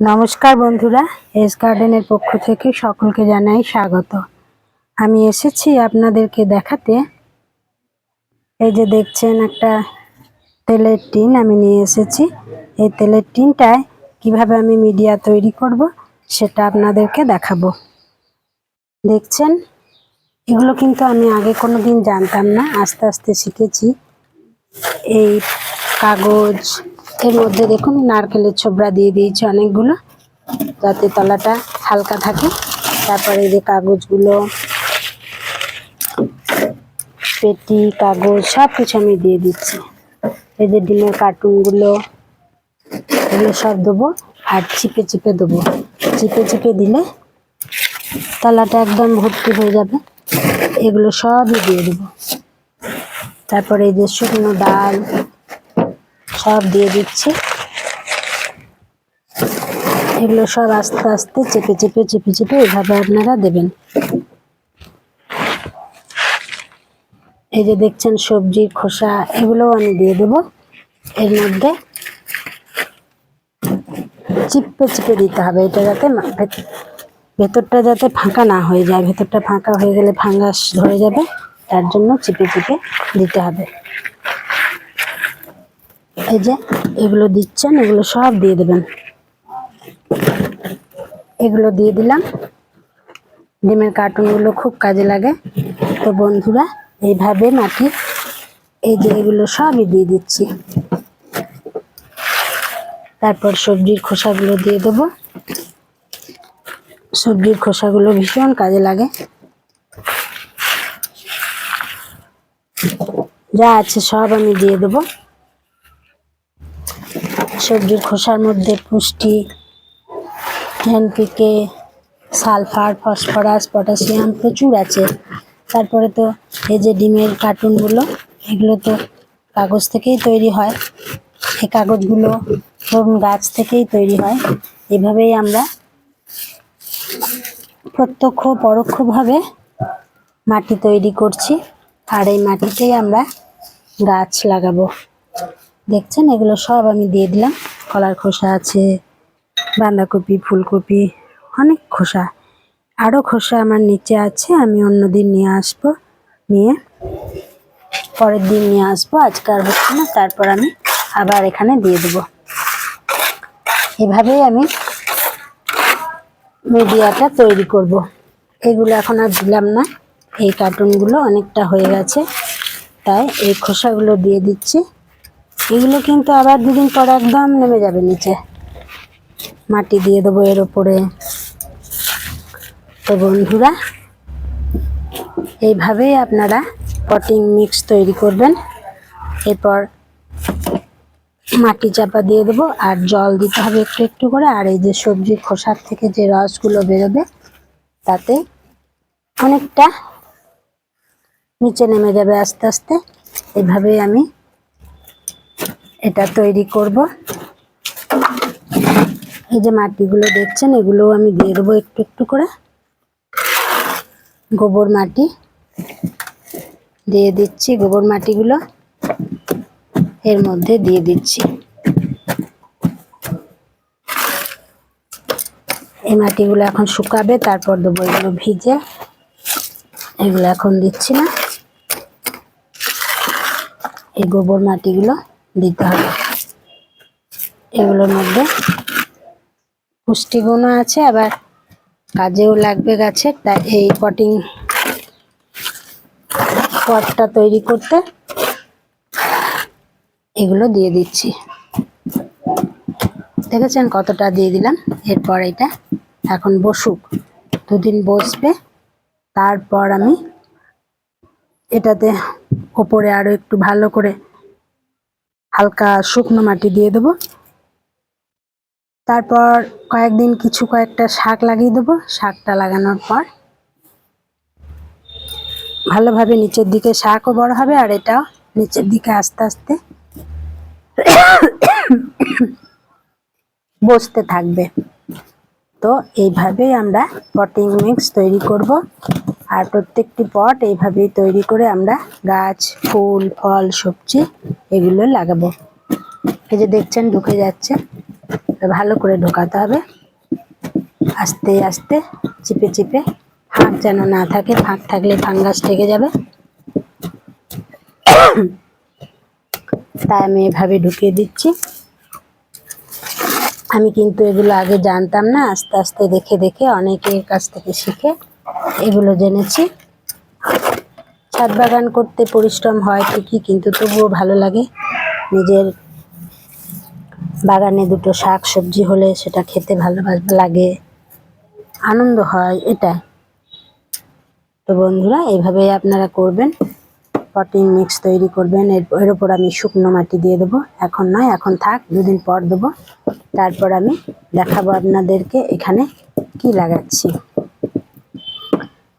নমস্কার বন্ধুরা এস গার্ডেনের পক্ষ থেকে সকলকে জানাই স্বাগত। আমি এসেছি আপনাদেরকে দেখাতে। এই যে দেখছেন একটা তেলের টিন আমি নিয়ে এসেছি। এই তেলের টিনটায় কীভাবে আমি মিডিয়া তৈরি করব সেটা আপনাদেরকে দেখাবো। দেখছেন? এগুলো কিন্তু আমি আগে কোনো দিন জানতাম না, আস্তে আস্তে শিখেছি। এই কাগজ এর মধ্যে দেখুন নারকেলের ছোবড়া দিয়ে দিয়েছি অনেকগুলো, যাতে তলাটা হালকা থাকে। তারপরে যে কাগজগুলো, পেটি, কাগজ সব কিছু আমি দিয়ে দিচ্ছি। এই যে ডিমের কার্টুনগুলো, এগুলো সব দেবো আর চিপে চিপে দেবো। চিপে চিপে দিলে তলাটা একদম ভর্তি হয়ে যাবে। এগুলো সবই দিয়ে দেবো। তারপরে এই যে শুকনো ডাল সব দিয়ে দিচ্ছি। এগুলো সব আস্তে আস্তে চেপে চেপে চেপে চেপে এভাবে আপনারা দেবেন। এই যে দেখছেন সবজি খোসা, এগুলোও আমি দিয়ে দেবো। এর মধ্যে চিপে চিপে দিতে হবে এটা যাতে ভেতরটা যাতে ফাঁকা না হয়ে যায়। ভেতরটা ফাঁকা হয়ে গেলে ফাঙ্গাস ধরে যাবে, তার জন্য চিপে চিপে দিতে হবে। এই যে, এগুলো দিচ্ছেন, এগুলো সব দিয়ে দেবেন। এগুলো দিয়ে দিলাম। ডিমের কার্টুনগুলো খুব কাজে লাগে। তো বন্ধুরা, এইভাবে মাটি, এই যে এগুলো সবই দিয়ে দিচ্ছি। তারপর সবজির খোসাগুলো দিয়ে দেবো। সবজির খোসাগুলো ভীষণ কাজে লাগে। যা আছে সব আমি দিয়ে দেবো। সবজির খোসার মধ্যে পুষ্টি এনপিকে সালফার, ফসফরাস, পটাশিয়াম প্রচুর আছে। তারপরে তো এই যে ডিমের কার্টুনগুলো, এগুলো তো কাগজ থেকেই তৈরি হয়। এই কাগজগুলো ধরুন গাছ থেকেই তৈরি হয়। এভাবেই আমরা প্রত্যক্ষ, পরোক্ষভাবে মাটি তৈরি করছি। আর এই মাটিতেই আমরা গাছ লাগাবো। দেখছেন, এগুলো সব আমি দিয়ে দিলাম। কলার খোসা আছে, বাঁধাকপি, ফুলকপি, অনেক খোসা। আরও খোসা আমার নিচে আছে, আমি অন্যদিন নিয়ে আসব, নিয়ে পরের দিন নিয়ে আসব, আজকে আর হচ্ছে না, তারপর আমি আবার এখানে দিয়ে দেবো। এভাবেই আমি মিডিয়াটা তৈরি করব। এগুলো এখন আর দিলাম না, এই কার্টুনগুলো অনেকটা হয়ে গেছে, তাই এই খোসাগুলো দিয়ে দিচ্ছি। এগুলো কিন্তু আবার দুদিন পর একদম নেমে যাবে নিচে। মাটি দিয়ে দেবো এর ওপরে তো বন্ধুরা, এইভাবেই আপনারা পটিং মিক্স তৈরি করবেন। এরপর মাটি চাপা দিয়ে দেবো আর জল দিতে হবে একটু একটু করে। আর এই যে সবজির খোসার থেকে যে রসগুলো বেরোবে, তাতে অনেকটা নিচে নেমে যাবে আস্তে আস্তে। এভাবেই আমি এটা তৈরি করব। এই যে মাটিগুলো দেখছেন এগুলো আমি দিয়ে দেবো একটু একটু করে। গোবর মাটি দিয়ে দিচ্ছি, গোবর মাটিগুলো এর মধ্যে দিয়ে দিচ্ছি। এই মাটিগুলো এখন শুকাবে, তারপর দেবো এগুলো ভিজে। এগুলো এখন দিচ্ছি না। এই গোবর মাটিগুলো দিতে হবে। এগুলোর মধ্যে পুষ্টিগুণও আছে, আবার কাজেও লাগবে গাছের, তাই এই পটিং পটটা তৈরি করতে এগুলো দিয়ে দিচ্ছি। দেখেছেন কতটা দিয়ে দিলাম? এরপর এটা এখন বসুক, দুদিন বসবে, তারপর আমি এটাতে ওপরে আরও একটু ভালো করে হালকা শুকনো মাটি দিয়ে দেবো। তারপর কয়েকদিন কিছু কয়েকটা শাক লাগিয়ে দেবো, শাকটা লাগানোর পর। ভালোভাবে নিচের দিকে শাকও বড় হবে আর এটাও নিচের দিকে আস্তে আস্তে বসতে থাকবে। তো এইভাবেই আমরা পটিং মিক্স তৈরি করব। আর প্রত্যেকটি পট এইভাবেই তৈরি করে আমরা গাছ, ফুল, ফল, সবজি এগুলো লাগাবো। এই যে দেখছেন ঢুকে যাচ্ছে। ভালো করে ঢোকাতে হবে। আস্তে আস্তে চিপে চিপে ফাঁক যেন না থাকে, ফাঁক থাকলে ফাঙ্গাস ঠেকে যাবে। তাই আমি এভাবে ঢুকিয়ে দিচ্ছি। আমি কিন্তু এগুলো আগে জানতাম না, আস্তে আস্তে দেখে দেখে অনেকের কাছ থেকে শিখে এগুলো জেনেছি। ছাদ বাগান করতে পরিশ্রম হয় ঠিকই, কিন্তু তবুও ভালো লাগে নিজের বাগানে দুটো শাক সবজি হলে সেটা খেতে ভালো লাগে, আনন্দ হয় এটা তো বন্ধুরা এইভাবে আপনারা করবেন, পটিং মিক্স তৈরি করবেন, এর ওপর আমি শুকনো মাটি দিয়ে দেবো। এখন নয়, এখন থাক, দুদিন পর দেবো। তারপর আমি দেখাবো আপনাদেরকে এখানে কি লাগাচ্ছি।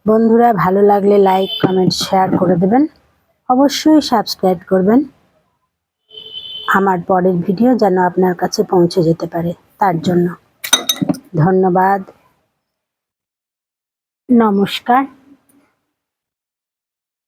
বন্ধুরা, ভালো লাগলে লাইক কমেন্ট শেয়ার করে দেবেন। অবশ্যই সাবস্ক্রাইব করবেন। আমার পরের ভিডিও যেন আপনার কাছে পৌঁছে যেতে পারে, তার জন্য ধন্যবাদ। নমস্কার।